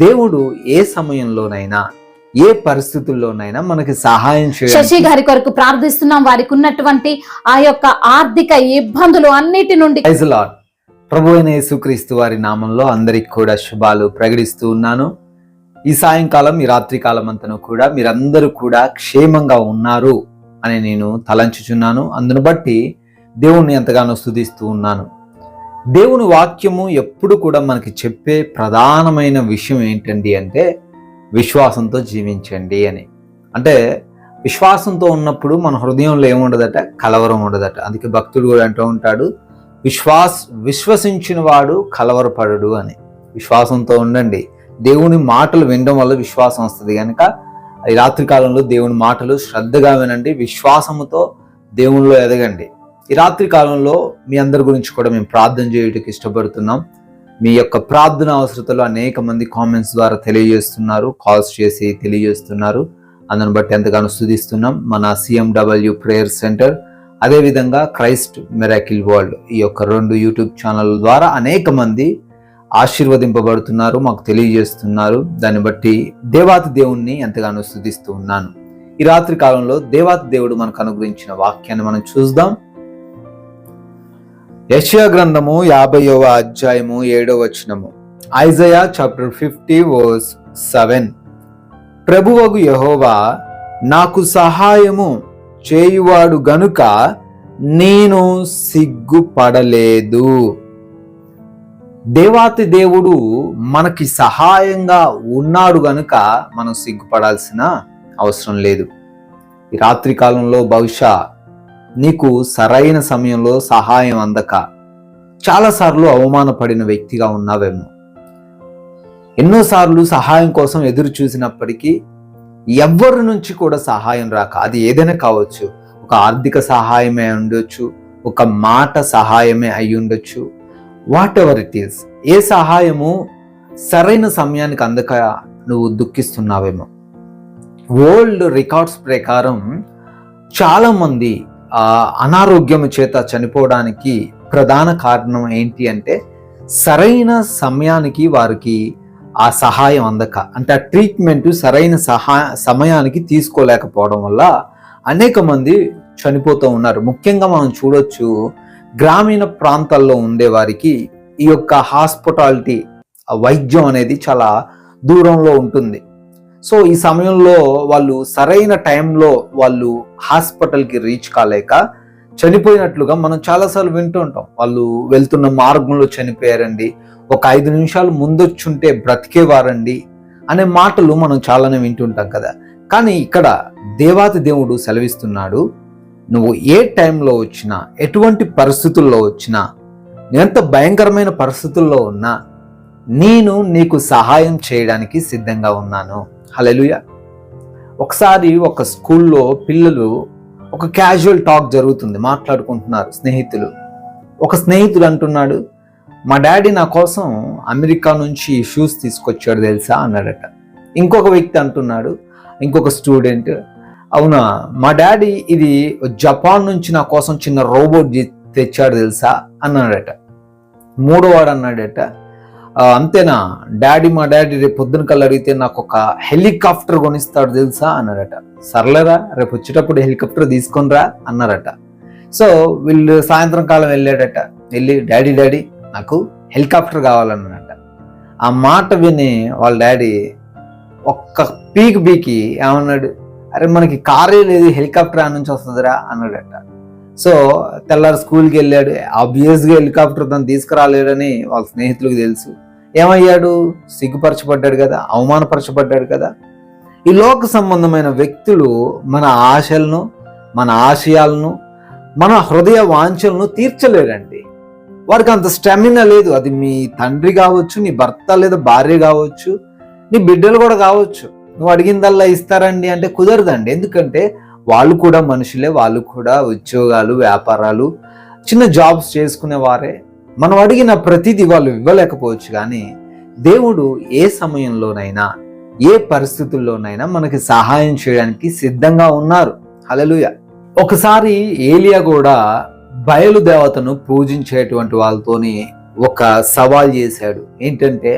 దేవుడు ఏ సమయంలోనైనా ఏ పరిస్థితుల్లోనైనా మనకి సహాయం శశి చేయడానికి గారి కొరకు ప్రార్థిస్తున్నాం. వారికి ఉన్నటువంటి ఆ యొక్క ఆర్థిక ఇబ్బందులు అన్నిటి నుండి. ప్రభు అయిన యేసుక్రీస్తు వారి నామంలో అందరికి కూడా శుభాలు ప్రకటిస్తూ ఉన్నాను. ఈ సాయంకాలం ఈ రాత్రి కాలం అంతను కూడా మీరందరూ కూడా క్షేమంగా ఉన్నారు అని నేను తలంచుచున్నాను. అందును బట్టి దేవుణ్ణి ఎంతగానో స్తుతిస్తూ ఉన్నాను. దేవుని వాక్యము ఎప్పుడు కూడా మనకి చెప్పే ప్రధానమైన విషయం ఏంటండి అంటే విశ్వాసంతో జీవించండి అని. అంటే విశ్వాసంతో ఉన్నప్పుడు మన హృదయంలో ఏముండదట? కలవరం ఉండదట. అందుకే భక్తుడు కూడా అంటూ ఉంటాడు విశ్వాస్ విశ్వసించిన వాడు కలవరపడడు అని. విశ్వాసంతో ఉండండి. దేవుని మాటలు వినడం వల్ల విశ్వాసం వస్తుంది కనుక ఈ రాత్రి కాలంలో దేవుని మాటలు శ్రద్ధగా వినండి విశ్వాసముతో దేవునిలో ఎదగండి. ఈ రాత్రి కాలంలో మీ అందరి గురించి కూడా మేము ప్రార్థన చేయడానికి ఇష్టపడుతున్నాం. మీ యొక్క ప్రార్థన అవసరతలు అనేక మంది కామెంట్స్ ద్వారా తెలియజేస్తున్నారు కాల్స్ చేసి తెలియజేస్తున్నారు. అందును బట్టి ఎంతగానో స్థుతిస్తున్నాం మన సిఎండబ్ల్యూ ప్రేయర్ సెంటర్ అదేవిధంగా క్రైస్ట్ మెరాకిల్ వరల్డ్ ఈ యొక్క రెండు యూట్యూబ్ ఛానల్ ద్వారా అనేక మంది ఆశీర్వదింపబడుతున్నారు మాకు తెలియజేస్తున్నారు. దాన్ని బట్టి దేవాతి దేవుణ్ణి ఎంతగానో స్థుతిస్తూ ఉన్నాను. ఈ రాత్రి కాలంలో దేవాతి దేవుడు మనకు అనుగ్రహించిన వాక్యాన్ని మనం చూద్దాం. యశయ గ్రంథము యాభైవ అధ్యాయము ఏడవ వచనము. Isaiah chapter fifty verse seven. ప్రభువగు యహోవా నాకు సహాయము చేయువాడు గనుక నేను సిగ్గుపడలేదు. దేవాతి దేవుడు మనకి సహాయంగా ఉన్నాడు గనుక మనం సిగ్గుపడాల్సిన అవసరం లేదు. ఈ రాత్రి కాలంలో బహుశా నీకు సరైన సమయంలో సహాయం అందక. చాలాసార్లు అవమానపడిన వ్యక్తిగా ఉన్నావేమో. ఎన్నోసార్లు సహాయం కోసం ఎదురు చూసినప్పటికీ ఎవ్వరి నుంచి కూడా సహాయం రాక. అది ఏదైనా కావచ్చు. ఒక ఆర్థిక సహాయమే ఉండొచ్చు. ఒక మాట సహాయమే అయి ఉండొచ్చు. వాట్ ఎవర్ ఇట్ ఈస్ ఏ సహాయము సరైన సమయానికి అందక నువ్వు దుఃఖిస్తున్నావేమో. వరల్డ్ రికార్డ్స్ ప్రకారం చాలామంది అనారోగ్యం చేత చనిపోవడానికి ప్రధాన కారణం ఏంటి అంటే సరైన సమయానికి వారికి ఆ సహాయం అందక అంటే ఆ ట్రీట్మెంట్ సరైన సహా సమయానికి తీసుకోలేకపోవడం వల్ల అనేక మంది చనిపోతూ ఉన్నారు. ముఖ్యంగా మనం చూడొచ్చు గ్రామీణ ప్రాంతాల్లో ఉండే వారికి ఈ యొక్క హాస్పిటాలిటీ వైద్యం అనేది చాలా దూరంలో ఉంటుంది. సో ఈ సమయంలో వాళ్ళు సరైన టైంలో వాళ్ళు హాస్పిటల్కి రీచ్ కాలేక చనిపోయినట్లుగా మనం చాలాసార్లు వింటూ ఉంటాం. వాళ్ళు వెళ్తున్న మార్గంలో చనిపోయారండి. ఒక ఐదు నిమిషాలు ముందొచ్చుంటే బ్రతికేవారండి అనే మాటలు మనం చాలానే వింటుంటాం కదా. కానీ ఇక్కడ దేవాతి దేవుడు సెలవిస్తున్నాడు నువ్వు ఏ టైంలో వచ్చినా ఎటువంటి పరిస్థితుల్లో వచ్చినా ఎంత భయంకరమైన పరిస్థితుల్లో ఉన్నా నేను నీకు సహాయం చేయడానికి సిద్ధంగా ఉన్నాను. హలెలుయ ఒకసారి ఒక స్కూల్లో పిల్లలు ఒక క్యాజువల్ టాక్ జరుగుతుంది మాట్లాడుకుంటున్నారు స్నేహితులు. ఒక స్నేహితుడు అంటున్నాడు మా డాడీ నా కోసం అమెరికా నుంచి షూస్ తీసుకొచ్చాడు తెలుసా? అన్నాడట. ఇంకొక వ్యక్తి అంటున్నాడు ఇంకొక స్టూడెంట్ అవునా మా డాడీ ఇది జపాన్ నుంచి నా కోసం చిన్న రోబోట్ తెచ్చాడు తెలుసా? అన్నాడట. మూడోవాడు అన్నాడట అంతేనా? డాడీ మా డాడీ రేపు పొద్దున కల్లా అడిగితే నాకు ఒక హెలికాప్టర్ కొనిస్తాడు తెలుసా? అన్నాడట సర్లేరా రేపు వచ్చేటప్పుడు హెలికాప్టర్ తీసుకొనిరా అన్నారట. సో వీళ్ళు సాయంత్రం కాలం వెళ్ళాడట. వెళ్ళి డాడీ డాడీ నాకు హెలికాప్టర్ కావాలన్నాడట ఆ మాట విని వాళ్ళ డాడీ ఒక్క పీక్ బీకి ఏమన్నాడు అరే మనకి కారే లేదు హెలికాప్టర్ ఆ నుంచి వస్తుందిరా అన్నాడట. సో తెల్లారి స్కూల్కి వెళ్ళాడు. ఆబ్వియస్గా హెలికాప్టర్ తను తీసుకురాలేడని వాళ్ళ స్నేహితులకు తెలుసు. ఏమయ్యాడు? సిగ్గుపరచబడ్డాడు కదా అవమానపరచబడ్డాడు కదా. ఈ లోక సంబంధమైన వ్యక్తులు మన ఆశలను మన ఆశయాలను మన హృదయ వాంఛలను తీర్చలేరండి. వారికి అంత స్టామినా లేదు. అది మీ తండ్రి కావచ్చు నీ భర్త లేదా భార్య కావచ్చు నీ బిడ్డలు కూడా కావచ్చు. నువ్వు అడిగిందల్లా ఇస్తారండి అంటే కుదరదండి. ఎందుకంటే వాళ్ళు కూడా మనుషులే వాళ్ళు కూడా ఉద్యోగాలు వ్యాపారాలు చిన్న జాబ్స్ చేసుకునే వారే మనం అడిగిన ప్రతిదీ వాళ్ళు ఇవ్వలేకపోవచ్చు కానీ దేవుడు ఏ సమయంలోనైనా ఏ పరిస్థితుల్లోనైనా మనకి సహాయం చేయడానికి సిద్ధంగా ఉన్నారు. హలలుయ ఒకసారి ఏలియా కూడా బయలు దేవతను పూజించేటువంటి వాళ్ళతోని ఒక సవాల్ చేశాడు. ఏంటంటే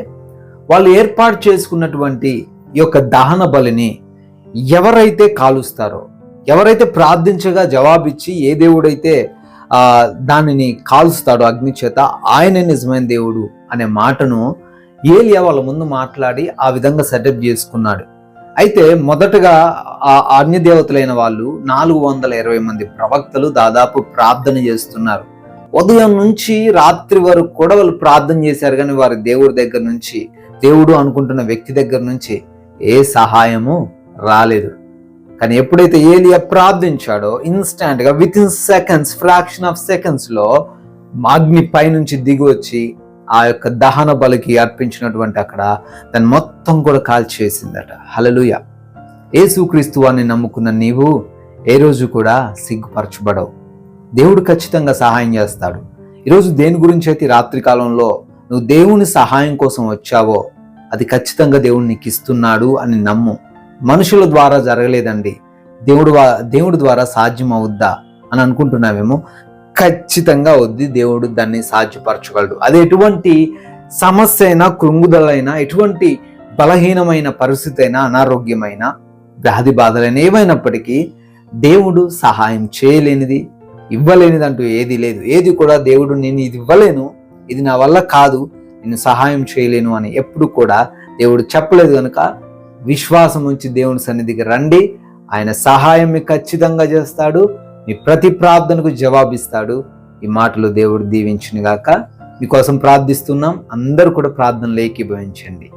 వాళ్ళు ఏర్పాటు చేసుకున్నటువంటి ఈ యొక్క దహన బలిని ఎవరైతే కాలుస్తారో ఎవరైతే ప్రార్థించగా జవాబిచ్చి ఏ దేవుడైతే దానిని కాల్స్తాడు అగ్ని చేత. ఆయనే నిజమైన దేవుడు అనే మాటను ఏలియా వాళ్ళ ముందు మాట్లాడి ఆ విధంగా సెటప్ చేసుకున్నాడు. అయితే మొదటగా ఆ అన్య దేవతలైన వాళ్ళు నాలుగు వందల ఇరవై మంది ప్రవక్తలు దాదాపు ప్రార్థన చేస్తున్నారు. ఉదయం నుంచి రాత్రి వరకు కూడా వాళ్ళు ప్రార్థన చేశారు కానీ వారి దేవుడి దగ్గర నుంచి దేవుడు అనుకుంటున్న వ్యక్తి దగ్గర నుంచి ఏ సహాయము రాలేదు. కానీ ఎప్పుడైతే ఏలియా ప్రార్థించాడో ఇన్స్టాంట్గా with in seconds fraction of సెకండ్స్లో అగ్ని పైనుంచి దిగి వచ్చి ఆ యొక్క దహన బలికి అర్పించినటువంటి అక్కడ దాన్ని మొత్తం కూడా కాల్చేసిందట. హలలుయ ఏసుక్రీస్తు అని నమ్ముకున్న నీవు ఏ రోజు కూడా సిగ్గుపరచబడవు. దేవుడు ఖచ్చితంగా సహాయం చేస్తాడు. ఈరోజు దేని గురించి అయితే రాత్రి కాలంలో నువ్వు దేవుని సహాయం కోసం వచ్చావో అది ఖచ్చితంగా దేవుడు నీకు ఇస్తున్నాడు అని నమ్ము. మనుషుల ద్వారా జరగలేదండి. దేవుడు దేవుడు దేవుడి ద్వారా సాధ్యం అవుద్దా అని అనుకుంటున్నామేమో? ఖచ్చితంగా వద్ది దేవుడు దాన్ని సాధ్యపరచగలడు. అది ఎటువంటి సమస్య అయినా కృంగుదలైనా ఎటువంటి బలహీనమైన పరిస్థితి అయినా అనారోగ్యమైన వ్యాధి బాధలైన ఏమైనప్పటికీ దేవుడు సహాయం చేయలేనిది ఇవ్వలేనిది అంటూ ఏది లేదు. ఏది కూడా దేవుడు నేను ఇది ఇవ్వలేను ఇది నా వల్ల కాదు నేను సహాయం చేయలేను అని ఎప్పుడు కూడా దేవుడు చెప్పలేదు కనుక విశ్వాసం ఉంచి దేవుని సన్నిధికి రండి. ఆయన సహాయం మీకు ఖచ్చితంగా చేస్తాడు. మీ ప్రతి ప్రార్థనకు జవాబిస్తాడు. ఈ మాటలు దేవుడు దీవించును గాక మీకోసం ప్రార్థిస్తున్నాం. అందరూ కూడా ప్రార్థనలు ఏకీభవించండి.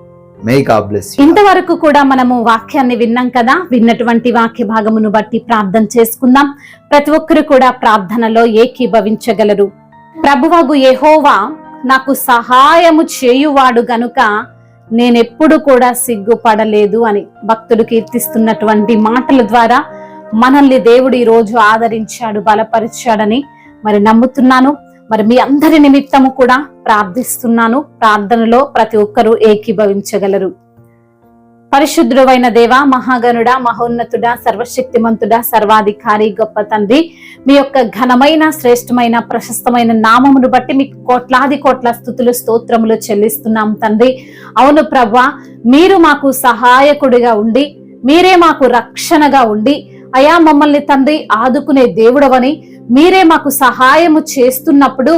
మే గాడ్ బ్లెస్ ఇంతవరకు కూడా మనము వాక్యాన్ని విన్నాం కదా? విన్నటువంటి వాక్య భాగమును బట్టి ప్రార్థన చేసుకుందాం. ప్రతి ఒక్కరు కూడా ప్రార్థనలో ఏకీభవించగలరు. ప్రభువగు ఎహోవా నాకు సహాయము చేయువాడు గనుక నేనెప్పుడు కూడా సిగ్గుపడలేదు అని భక్తులు కీర్తిస్తున్నటువంటి మాటల ద్వారా మనల్ని దేవుడు ఈరోజు రోజు ఆదరించాడు బలపరిచాడని మరి నమ్ముతున్నాను. మరి మీ అందరి నిమిత్తము కూడా ప్రార్థిస్తున్నాను. ప్రార్థనలో ప్రతి ఒక్కరూ ఏకీభవించగలరు. పరిశుద్ధుడైన దేవ మహాగనుడ మహోన్నతుడా సర్వశక్తిమంతుడ సర్వాధికారి గొప్ప తండ్రి మీ యొక్క ఘనమైన శ్రేష్టమైన ప్రశస్తమైన నామమును బట్టి మీకు కోట్లాది కోట్ల స్థుతులు స్తోత్రములు చెల్లిస్తున్నాం తండ్రి. అవును ప్రభా మీరు మాకు సహాయకుడిగా ఉండి మీరే మాకు రక్షణగా ఉండి అయా మమ్మల్ని తండ్రి ఆదుకునే దేవుడవని మీరే మాకు సహాయము చేస్తున్నప్పుడు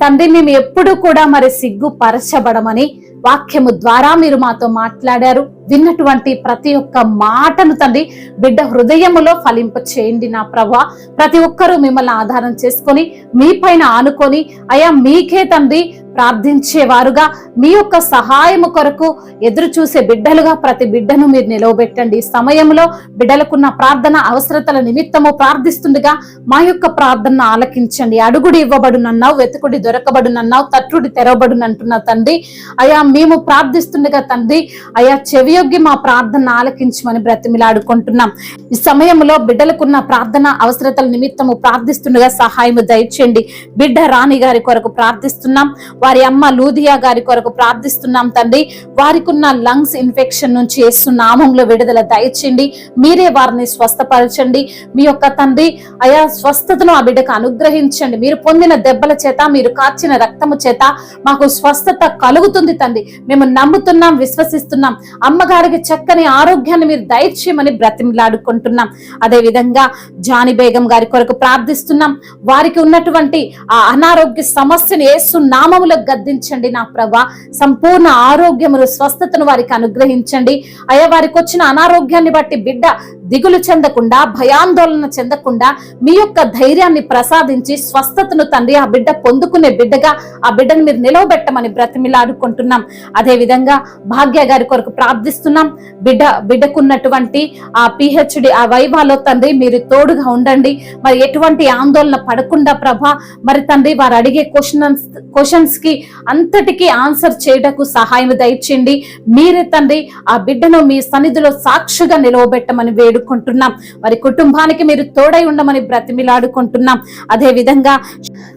తండ్రి మేము ఎప్పుడు కూడా మరి సిగ్గుపరచబడమని వాక్యము ద్వారా మీరు మాతో మాట్లాడారు. విన్నటువంటి ప్రతి ఒక్క మాటను తండ్రి బిడ్డ హృదయములో ఫలింప చేయండి నా ప్రభా. ప్రతి ఒక్కరూ మిమ్మల్ని ఆధారం చేసుకొని మీ పైన ఆనుకొని అయా మీకే తండ్రి ప్రార్థించేవారుగా. మీ యొక్క సహాయము కొరకు ఎదురు చూసే బిడ్డలుగా ప్రతి బిడ్డను మీరు నిలవబెట్టండి. ఈ సమయంలో బిడ్డలకున్న ప్రార్థన అవసరతల నిమిత్తము ప్రార్థిస్తుండగా మా యొక్క ప్రార్థన ఆలకించండి. అడుగుడి ఇవ్వబడునన్నావు వెతుకుడి దొరకబడునన్నావు తట్టుడి తెరవబడునంటున్న తండ్రి అయా మేము ప్రార్థిస్తుండగా తండ్రి అయా చెవియొగ్గి మా ప్రార్థన ఆలకించమని బ్రతిమిలాడుకుంటున్నాం. ఈ సమయంలో బిడ్డలకున్న ప్రార్థన అవసరతల నిమిత్తము ప్రార్థిస్తుండగా సహాయము దయచేయండి. బిడ్డ రాణి గారి కొరకు ప్రార్థిస్తున్నాం. వారి అమ్మ లూదియా గారి కొరకు ప్రార్థిస్తున్నాం తండ్రి. వారికి ఉన్న లంగ్స్ ఇన్ఫెక్షన్ నుంచి యేసు నామంలో విడుదల దయచేయండి. మీరే వారిని స్వస్థపరచండి. మీ యొక్క తండ్రి అయా స్వస్థతను ఆ బిడ్డకు అనుగ్రహించండి. మీరు పొందిన దెబ్బల చేత మీరు కార్చిన రక్తము చేత మాకు స్వస్థత కలుగుతుంది తండ్రి. మేము నమ్ముతున్నాం విశ్వసిస్తున్నాం. అమ్మ అమ్మగారికి చక్కని ఆరోగ్యాన్ని మీరు దయచేయమని బ్రతిమలాడుకుంటున్నాం. అదే విధంగా జాని బేగం గారి కొరకు ప్రార్థిస్తున్నాం. వారికి ఉన్నటువంటి ఆ అనారోగ్య సమస్యను ఏసు నామములో గద్దించండి నా ప్రభా. సంపూర్ణ ఆరోగ్యమును స్వస్థతను వారికి అనుగ్రహించండి. అయ్యా వారికి వచ్చిన అనారోగ్యాన్ని బట్టి బిడ్డ దిగులు చెందకుండా భయాందోళన చెందకుండా మీ యొక్క ధైర్యాన్ని ప్రసాదించి స్వస్థతను తండ్రి ఆ బిడ్డ పొందుకునే బిడ్డగా ఆ బిడ్డను మీరు నిలవబెట్టమని బ్రతిమిలాడుకుంటున్నాం అదే విధంగా భాగ్య గారి కొరకు ప్రార్థిస్తున్నాం. బిడ్డ బిడ్డకున్నటువంటి ఆ పిహెచ్డి ఆ వైభాలో తండ్రి మీరు తోడుగా ఉండండి. మరి ఎటువంటి ఆందోళన పడకుండా ప్రభా మరి తండ్రి వారు అడిగే క్వశ్చన్స్ క్వశ్చన్స్కి అంతటికీ ఆన్సర్ చేయటకు సహాయం దయచేయండి. మీరే తండ్రి ఆ బిడ్డను మీ సన్నిధిలో సాక్షిగా నిలవబెట్టమని వేడు వేడుకుంటున్నాం. వారి కుటుంబానికి మీరు తోడై ఉండమని బ్రతిమిలాడుకుంటున్నాం. అదే విధంగా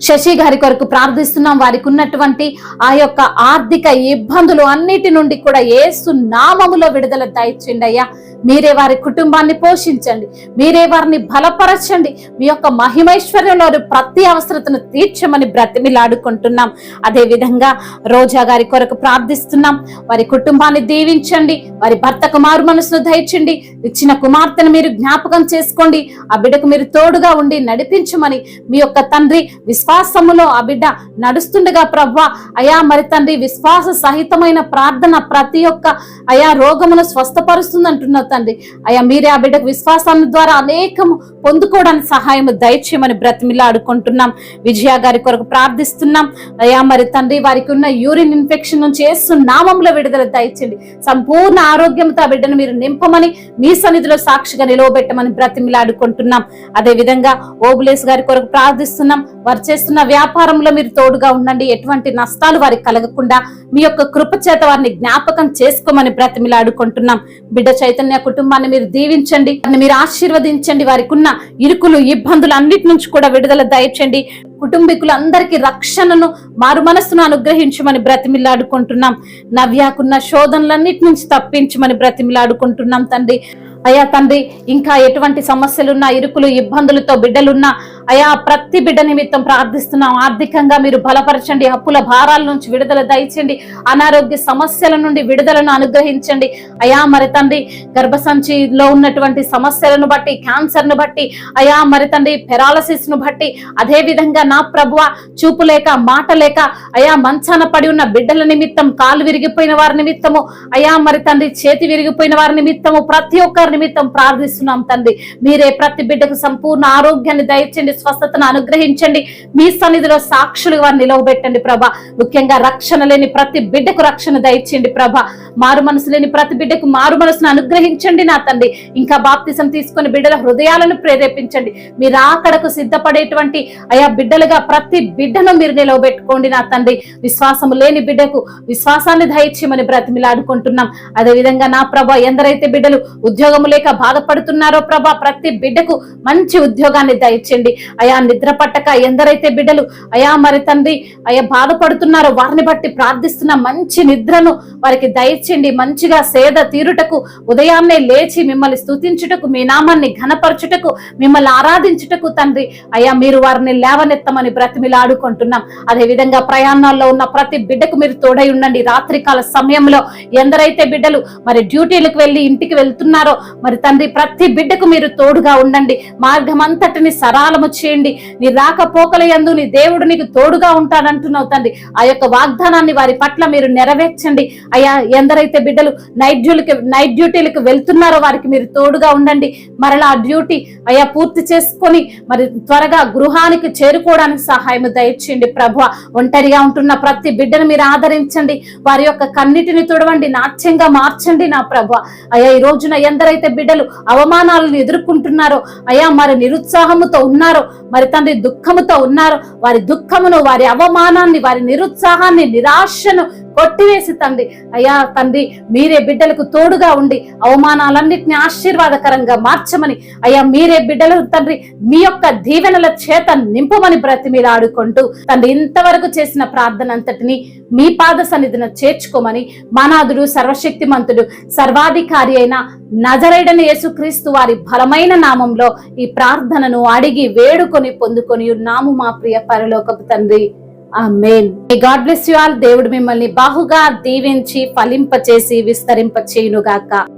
శశి గారి కొరకు ప్రార్థిస్తున్నాం. వారికి ఉన్నటువంటి ఆ యొక్క ఆర్థిక ఇబ్బందులు అన్నిటి నుండి కూడా ఏసు నామములో విడుదల దయచేయండి అయ్యా. మీరే వారి కుటుంబాన్ని పోషించండి. మీరే వారిని బలపరచండి. మీ యొక్క మహిమైశ్వర్యంలో వారి ప్రతి అవసరతను తీర్చమని బ్రతిమిలాడుకుంటున్నాం. అదే విధంగా రోజా గారి కొరకు ప్రార్థిస్తున్నాం. వారి కుటుంబాన్ని దీవించండి. వారి భర్తకు మారు మనసును దయచండి ఇచ్చిన కుమార్తెను మీరు జ్ఞాపకం చేసుకోండి. ఆ బిడ్డకు మీరు తోడుగా ఉండి నడిపించమని మీ యొక్క తండ్రి విశ్వాసములో ఆ బిడ్డ నడుస్తుండగా ప్రవ్వ అయా మరి తండ్రి విశ్వాస సహితమైన ప్రార్థన ప్రతి ఒక్క అయా రోగమును స్వస్థపరుస్తుంది అంటున్నావు తండ్రి. అయా మీరే ఆ బిడ్డకు విశ్వాసాన్ని ద్వారా అనేకము పొందుకోవడానికి సహాయం దయచేయమని బ్రతిమిలాడుకుంటున్నాం విజయ గారి కొరకు ప్రార్థిస్తున్నాం. అయా మరి తండ్రి వారికి ఉన్న యూరిన్ ఇన్ఫెక్షన్ నుంచి ఏసు నామంలో విడుదల దయచండి సంపూర్ణ ఆరోగ్యంతో ఆ బిడ్డను మీరు నింపమని మీ సన్నిధిలో సా సాక్షిగా నిలవబెట్టమని బ్రతిమిలాడుకుంటున్నాం. అదే విధంగా ఓబులేస్ గారి కొరకు ప్రార్థిస్తున్నాం. వారు చేస్తున్న వ్యాపారంలో మీరు తోడుగా ఉండండి. ఎటువంటి నష్టాలు వారికి కలగకుండా మీ యొక్క కృప చేత వారిని జ్ఞాపకం చేసుకోమని బ్రతిమిలాడుకుంటున్నాం. బిడ్డ చైతన్య కుటుంబాన్ని మీరు దీవించండి. మీరు ఆశీర్వదించండి. వారికి ఉన్న ఇరుకులు ఇబ్బందులు అన్నిటి నుంచి కూడా విడుదల దయచండి. కుటుంబీకులందరికీ రక్షణను మారు మనస్సును అనుగ్రహించమని బ్రతిమిలాడుకుంటున్నాం. నవ్యాకున్న శోధనలన్నిటి నుంచి తప్పించమని బ్రతిమిలాడుకుంటున్నాం తండ్రి. అయా తండ్రి ఇంకా ఎటువంటి సమస్యలున్నా ఇరుకులు ఇబ్బందులతో బిడ్డలున్నా అయా ప్రతి బిడ్డ నిమిత్తం ప్రార్థిస్తున్నాం. ఆర్థికంగా మీరు బలపరచండి అప్పుల భారాల నుంచి విడుదల దయచండి అనారోగ్య సమస్యల నుండి విడుదలను అనుగ్రహించండి. అయా మరి తండ్రి గర్భసంచిలో ఉన్నటువంటి సమస్యలను బట్టి క్యాన్సర్ను బట్టి అయా మరి తండ్రి పెరాలసిస్ను బట్టి అదే విధంగా నా ప్రభువ చూపు లేక మాట లేక అయా మంచాన పడి ఉన్న బిడ్డల నిమిత్తం కాలు విరిగిపోయిన వారి నిమిత్తము అయా మరి తండ్రి చేతి విరిగిపోయిన వారి నిమిత్తము ప్రతి ఒక్కరి నిమిత్తం ప్రార్థిస్తున్నాం తండ్రి. మీరే ప్రతి బిడ్డకు సంపూర్ణ ఆరోగ్యాన్ని దయచండి స్వస్థతను అనుగ్రహించండి. మీ సన్నిధిలో సాక్షులు నిలవబెట్టండి ప్రభ. ముఖ్యంగా రక్షణ లేని ప్రతి బిడ్డకు రక్షణ దయచండి ప్రభ. మారు మనసు లేని ప్రతి బిడ్డకు మారు మనసును అనుగ్రహించండి నా తండ్రి. ఇంకా బాప్తిసం తీసుకొని బిడ్డల హృదయాలను ప్రేరేపించండి. మీరు ఆకడకు సిద్ధపడేటువంటి అయా బిడ్డలుగా ప్రతి బిడ్డను మీరు నిలవబెట్టుకోండి నా తండ్రి. విశ్వాసము లేని బిడ్డకు విశ్వాసాన్ని దయచేయమని బ్రతిమిలాడుకుంటున్నాం. అదే విధంగా నా ప్రభ ఎందరైతే బిడ్డలు ఉద్యోగము లేక బాధపడుతున్నారో ప్రభా ప్రతి బిడ్డకు మంచి ఉద్యోగాన్ని దయచేయండి. అయా నిద్ర పట్టక ఎందరైతే బిడ్డలు అయా మరి తండ్రి అయా బాధపడుతున్నారో వారిని బట్టి ప్రార్థిస్తున్న మంచి నిద్రను వారికి దయచేయండి. మంచిగా సేద తీరుటకు ఉదయాన్నే లేచి మిమ్మల్ని స్తుతించుటకు మీ నామాన్ని ఘనపరచుటకు మిమ్మల్ని ఆరాధించుటకు తండ్రి అయ్యా మీరు వారిని లేవనెత్తమని బ్రతిమిలాడుకుంటున్నాం. అదే విధంగా ప్రయాణాల్లో ఉన్న ప్రతి బిడ్డకు మీరు తోడై ఉండండి. రాత్రికాల సమయంలో ఎందరైతే బిడ్డలు మరి డ్యూటీలకు వెళ్ళి ఇంటికి వెళ్తున్నారో మరి తండ్రి ప్రతి బిడ్డకు మీరు తోడుగా ఉండండి. మార్గం అంతటిని సరాలము చేయండి. నీ రాకపోకల యందు నీ దేవుడు నీకు తోడుగా ఉంటానంటున్నావు తండ్రి. ఆ యొక్క వాగ్దానాన్ని వారి పట్ల మీరు నెరవేర్చండి. అయ్యా ఎందరైతే బిడ్డలు నైట్ డ్యూలకి నైట్ డ్యూటీలకు వెళ్తున్నారో వారికి మీరు తోడుగా ఉండండి. మరలా ఆ డ్యూటీ అయ్యా పూర్తి చేసుకొని మరి త్వరగా గృహానికి చేరుకోవడానికి సహాయం దయచేయండి ప్రభు. ఒంటరిగా ఉంటున్న ప్రతి బిడ్డను మీరు ఆదరించండి. వారి యొక్క కన్నిటిని తుడవండి. నాట్యంగా మార్చండి నా ప్రభు. అయ్యా ఈ రోజున ఎందరైతే బిడ్డలు అవమానాలను ఎదుర్కొంటున్నారో అయ్యా మరి నిరుత్సాహముతో ఉన్నారో మరి తండ్రి దుఃఖముతో ఉన్నారో వారి దుఃఖమును వారి అవమానాన్ని వారి నిరుత్సాహాన్ని నిరాశను కొట్టివేసి తండ్రి. అయ్యా తండ్రి మీరే బిడ్డలకు తోడుగా ఉండి అవమానాలన్నింటినీ ఆశీర్వాదకరంగా మార్చమని. అయ్యా మీరే బిడ్డలు తండ్రి మీ యొక్క దీవెనల చేత నింపమని బ్రతి ఆడుకుంటూ తండ్రి ఇంతవరకు చేసిన ప్రార్థన అంతటిని మీ పాద సన్నిధిన చేర్చుకోమని మానాదుడు సర్వశక్తిమంతుడు సర్వాధికారి అయిన నజరైడని యేసుక్రీస్తు వారి బలమైన నామంలో ఈ ప్రార్థనను అడిగి వేడుకొని పొందుకొని నాము మా ప్రియ పరలోకపు తండ్రి. ఆ గాడ్ బ్లెస్ యు ఆల్ దేవుడు మిమ్మల్ని బాహుగా దీవించి ఫలింపచేసి విస్తరింపచేయునుగాక.